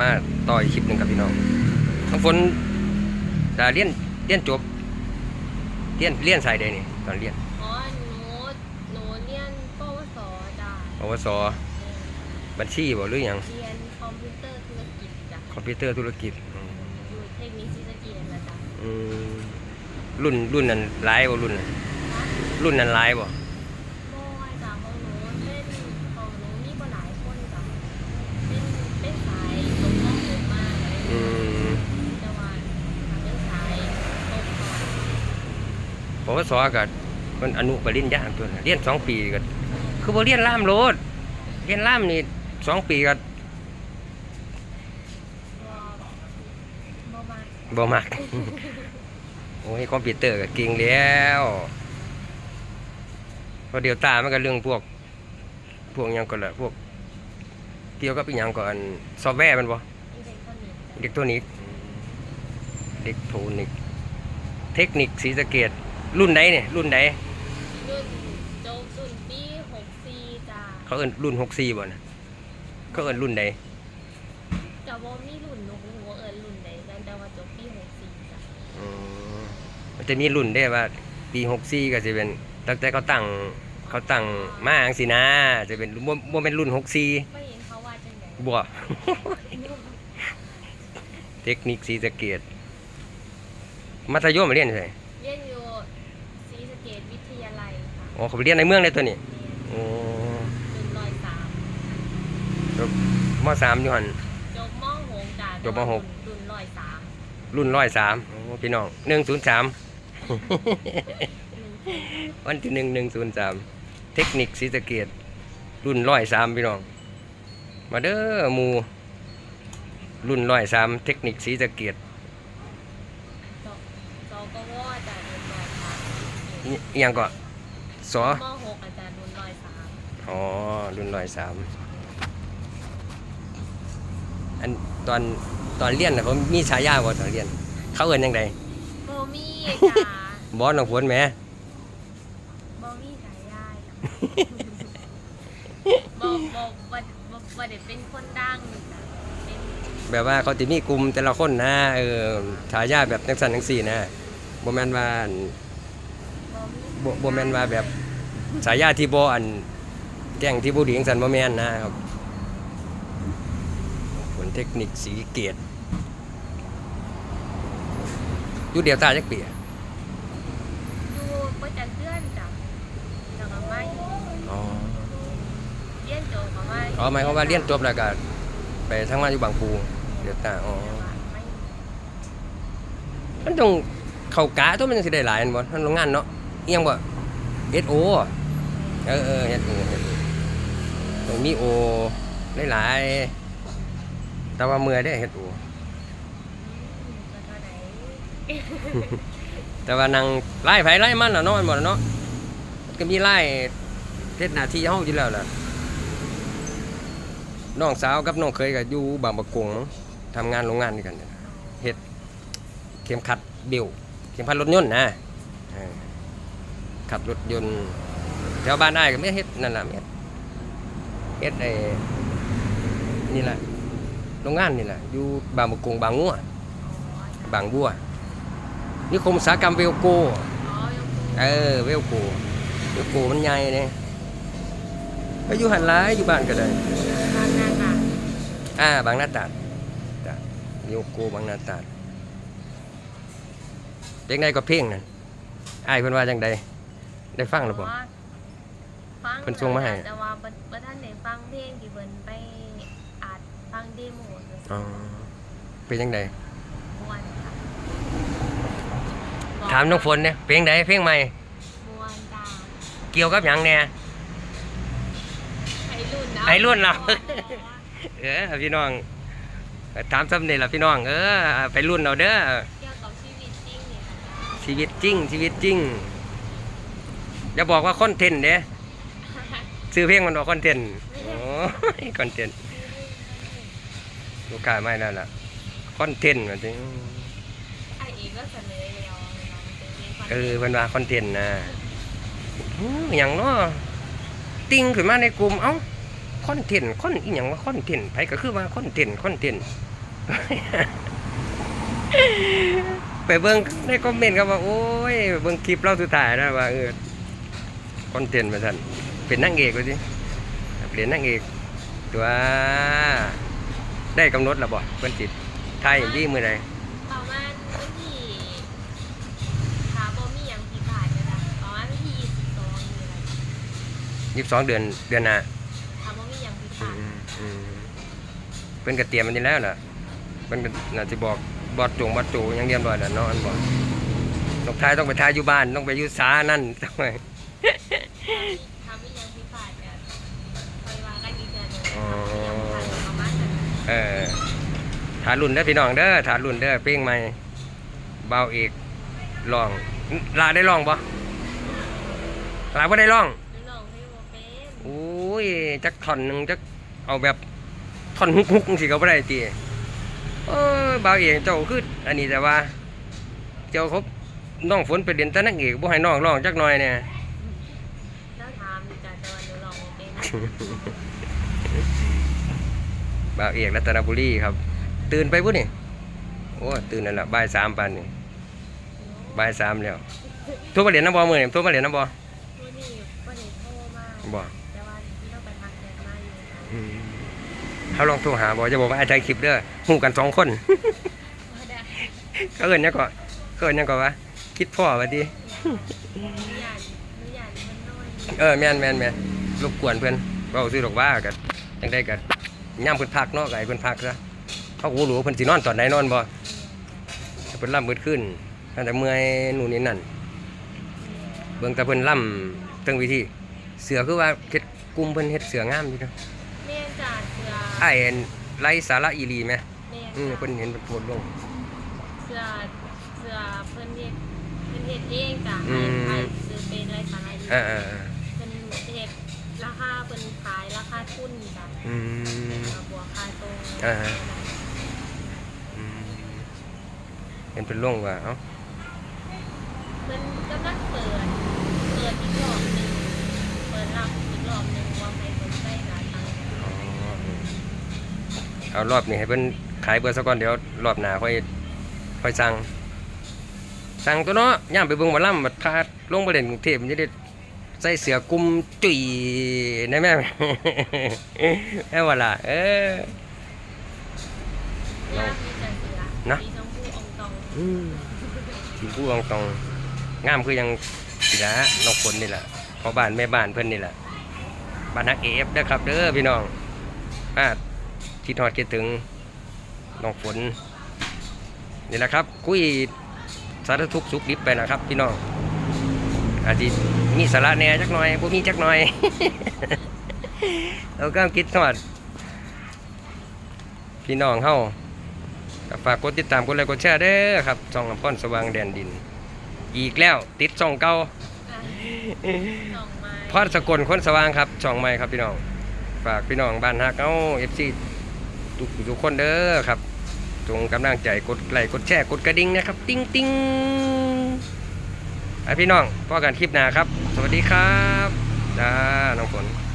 มาต่ออีกคลิปหนึ่งกับพี่น้องน้องฝนดาเรียนเรียนจบเรียนเรียนสายใดนี่ตอนเรียนอ๋อหนูหนูเรียนปวสจ้ะปวสบัญชีบ่หรือหยังเรียนคอมพิวเตอร์ธุรกิจจ้ะคอมพิวเตอร์ธุรกิจอืมอยู่เทคนิคศรีสะเกษนะจ๊ะอืมรุ่นรุ่นนั้นหลายบ่รุ่นนั้นรุ่นนั้นหลายบ่ โม่จ้ะของหนูเล่นของหนูมีบ่หลายคนจ้ะเป็นเป็นสายตรงข้อมูลมากเลย อืม แต่ว่าทำเป็นสายตรงข้อ ป วสก็มันอนุปริญญาตัวเรียนสองปีก็คือบ่เรียนล่ามโลดเรียนล่ามนี่สองปีก็บ่บ่มากบ่มักโอ้ยคอมพิวเตอร์ก็เก่งแล้วพอเดี๋ยวตามันก็เรื่องพวก พวกยังก็ละพวกเกี่ยวกับอีหยังก่อนซอฟต์แวร์มันบ่เล็กทรอนิกส์จ้เล็กทรอนิกส์อิเทนิก เทคนิคศรีสะเกด รุ่นใดเนี่ยรุ่นใดรุ่นโจบรุ่นปี64จ้ะเขาเอิ้นรุ่น64บ่นะเขาเอิ้นรุ่นใดจะบ่มีรุ่นหนูหัวเอิ้นรุ่นใดกันแต่ว่าจบปี64จ้ะอืมมันจะมีรุ่นได้ว่า ปี64ก็สิเป็นตั้งแต่เขาตั้งเขาตั้งมาจังซี่นะจะเป็นบ่บ่แม่นรุ่น64ไม่เห็นเขาว่าจังได๋บ่ เทคนิคศรีสะเกดมัธยมเรียนไส เรียนอยู่ศรีสะเกษวิทยาลัยค่ะ อ๋อเขาไปเรียนในเมืองเลยตัวนี้เรียนโอ้รุ่นร้อยสามมสามอยู่หัน จบมหกจ้ะจบมหก รุ่นร้อยสามรุ่นร้อยสามโอ้พี่น้องหนึ่งศูนย์สามวันที่หนึ่งหนึ่งศูนย์สามเทคนิคศรีสะเกดรุ่นร้อยสามพี่น้อง มาเด้อหมูรุ่นร้อยสามเทคนิคศรีสะเกดจบจบกวจ้ะรุ่นร้อยสามอิหยังก็ สอมหกอาจารย์รุ่นร้อยสามอ๋อ รุ่นร้อยสามอันตอนตอนเรียนนะเขามีฉายาบ่ตอนเรียน เขาเอินยังไงโบมี่จ้ะบอสน้องฝนแหมโบมี่สายยายบอบอบบ่บ่บ่ได้เป็นคนดังจ้ะเป็นแบบว่าเขาจะมีกลุ่มแต่ละคนนะเออฉายาแบบนักสันนักสี่นะบ่แม่นว่าอันโบมี่บ่บ่แม่นว่าแบบฉายาที่บ่อันแจ้งที่บ่ดีจังซั่นบ่แม่นนะครับผลเทคนิคสีเกตอยู่เดียวตาจักปีอะอยู่ประจันเพื่อนจ้ะแล้วก็มาอยู่อ๋อเรียนจบก็มาอ๋อหมายความว่าเรียนจบแล้วก็ไปทำงานอยู่บางปูเดียวตาอ๋อแล้วก็มาอยู่มันต้องเข้ากะตัวมันจังสิได้หลายอันบ่มันโรงงานเนาะ เอียงบ่ SO เออเออ SO ต้องมี O หลายๆแต่ว่าเมื่อยได้ SO อืมก็เท่าไหร่แต่ว่านั่งไล่ไผไล่มันน่ะเนาะมันบ่ล่ะเนาะมันก็มีไล่เฮ็ดหน้าที่เฮาอยู่แล้วล่ะน้องสาวกับน้องเคยก็อยู่บางประกงมั้งทำงานโรงงานด้วยกันเนี่ยเฮ็ดเข็มขัดเบลต์เข็มขัดรถยนต์นะเออ ขับรถยนต์แถวบ้านอ้ายก็ไม่เฮ็ดนั่นล่ะไม่เฮ็ดเฮ็ดไอ้นี่แหละโรงงานนี่แหละอยู่บางประกงบางงัวบางบัวนิคมอุตสาหกรรมเวลโกอ๋อยังเออเวลโกเวลโกมันใหญ่เนี่ยก็อยู่หันหลายอยู่บ้านก็ได้ทางนั้นค่ะอ่าบางหน้าตาดจ้ะเวลโกบางหน้าตาดเพลงใดก็เพลงนั่นอ้ายเพิ่นว่าจังใด ได้ฟังหรือเปล่า ฟังเพิ่นส่งมาให้ แต่ว่าบ่บ่ทันได้ฟังเพลงที่เพิ่นไปอัดฟังเดโมเลยอ๋อเป็นจังใดม่วนค่ะถามน้องฝนเนี่ยเพลงใดเพลงใหม่ม่วนจ้าเกี่ยวกับหยังเนี่ยไอ้รุ่นนะไอ้รุ่นเราเออพี่น้องถามซ้ำนี่ล่ะพี่น้องเออไปรุ่นเอาเด้อ เกี่ยวกับชีวิตจริงเนี่ยค่ะชีวิตจริงชีวิตจริง อย่าบอกว่าคอนเทนต์เด้ซื้อเพลงมันบอกคอนเทนต์โอ้ยคอนเทนต์ลูกค้าไม่นั่นล่ะคอนเทนต์ว่าจริงไอ้อีกก็เสนอแล้วเราเป็นเพลงฟังเออเพิ่นว่าคอนเทนต์นะอื้อหยังเนาะติ้งขึ้นมาในกลุ่มเอ้าคคอนเทนต์คอนอีหยังว่าคอนเทนต์ไผก็คือว่าคอนเทนต์คอนเทนต์ไปเบิ่งในคอมเมนต์ครับว่าโอ้ยเบิ่งคลิปเราสุดท้ายนะว่าเออค อนเทนต์มาสั่นเป็นนางเอกว่าสิเปลี่ยนนางเอกตัวได้กำหนดแล้วบ่เพิ่นสิถ่ายที่มื้อใดประมาณวันที่ถามบ่มีหยังผิดพลาดนะจ๊ะประมาณวันที่22นี่แหละ22เดือนเดือนหน้าถามบ่มีหยังผิดพอืลาดมอืมเพิ่นก็เตรียมมันนี่แล้วล่ะเพิ่นก็น่าสิบอกบอดจงบอดจูหยังเรียบร้อยแล้วเนาะอันบอกนกทายต้องไปทายอยู่บ้านต้องไปอยู่ศานั่นต้องไป ถามมีหยังผิดพลาดก็ค่อยว่ากันอีกเดือนหนึงอ๋อถามมีหยังผิดพลาดก็ประมาณนั้นเออถารุ่นเด้อพี่น้องเด้อถารุ่นเด้อเพลงใหม่เบาเอกร้อง ลาได้ร้องบ่ลาบ่ได้ร้องหนูลองเพลงบ่เป็นโอ้ยจักท่อนหนึงจักเอาแบบท่อนฮุกๆจังซี่ก็บ่ได้ติเออเบาเอกเจ้าคืออันนี้แต่ว่า เจ้าเขาน้องฝนไปเรียนแต่นักเอกบ่ให้น้องร้องจักหน่อยเนี่ย แล้วถามอยู่จ้ะแต่ว่าหนูลอง บ่เป็นบ่าวเอกรัตนบุรีครับ ตื่นไปพุ่นนี่โอ้ตื่นนั่นแหละบ่ายสามปันนี่บ่ายสามแล้วโทรมาเรียนน้ำบอมือนี่โทรมาเรียนน้ำบอมื้อนี้บ่ได้โทรมาบ่แต่ว่าเราไปทักแชทมาอยู่ค่ะอืมเขาลองโทรหาบอจะบอกว่าอาจารย์คลิปเด้อหูกันสองคนบ่ได้เขาเอินยังก่อนเขาเอินยังก่อนวะคิดพ่อวะดิหนูอยากหนูอยากมันน้อยเออแม่นแม่นแม่น รบกวนเพื่อนเราซื้อดอกว่ากันจังได้กันย่ำเพิ่นพักเนาะไก่เพิ่นพักซะเขาก็บ่รู้ว่าเพิ่นสินอนตอนไหนนอนบ่เพิ่นล่ำมืดขึ้นตั้งแต่เมื่อยนู่นนี่นั่นเบิ่งแต่เพิ่นล่ำเทั้งวิธี เสือคือว่าเฮ็ดกลุ่มเพิ่นเฮ็ดเสืองามอยู่เนาะแม่นจ้ะเสืออ้ายเห็นไร้สาระอีหลีไหมแม่นอืมจ้ะเพิ่นเห็นเพิ่นโพสต์ลงเสือเสือเพิ่นเฮ็ดเพิ่นเฮ็ดเองจ้ะอืให้มให้ซื้อเป็นไรสาระดีเออ ราคาเพิ่นขายราคาทุนจ้ะอืมเอาบวกค่าตรงอ่าฮะ อืมเห็นเพิ่นลงว่าเอ้าเพิ่นกำลังเปิด เปิดอีกรอบหนึงเปิดรับอีกรอบหนึงว่าใครสนใจก็ทางอ๋อเอารอบนี้ให้เพิ่นขายเบิดซะก่อนเดี๋ยวรอบหน้าค่อยค่อยสั่งสั่งตัวเนาะย่ามไปเบิ่งหมอลำบัดพาลงไปเล่นกรุงเทพมันจะได้ ใส่เสื้อกลุ่มจุยได้แม่แม่ว่าล่ะเออย่ามมีแต่เสือนะมีชมพูองตองอืมสีผู้องตองงามคือยังสีละน้องฝนนี่แหละพอบ้านแม่บ้านเพิ่นนี่แหละบ้านนักเอฟนะครับเด้อพี่น้องอาคิดทอดคิดถึงน้องฝนนี่แหละครับ คุยสารทุกข์สุขดิบไปนะครับ พี่น้อง อาจจะมีสาระแหน่จักหน่อยบ่มีจักหน่อย เราก็คิดทอดพี่น้องเฮาก็ฝากกดติดตามกดไลค์กดแชร์เด้อครับช่องลำพ้อนสว่างแดนดิน อีกแล้วติดช่องเก่าอะดอกไม้พอดสกลคนสว่างครับช่องใหม่ครับพี่น้อง ฝากพี่น้องบ้านฮักเอาเอฟซีทุกทุกคนเด้อครับจงกำลังใจกดไลค์กดแชร์กดกระดิ่งนะครับ ติ้งติ้งอะ พี่น้องพ่อกันคลิปหน้าครับ สวัสดีครับจ้าน้องฝน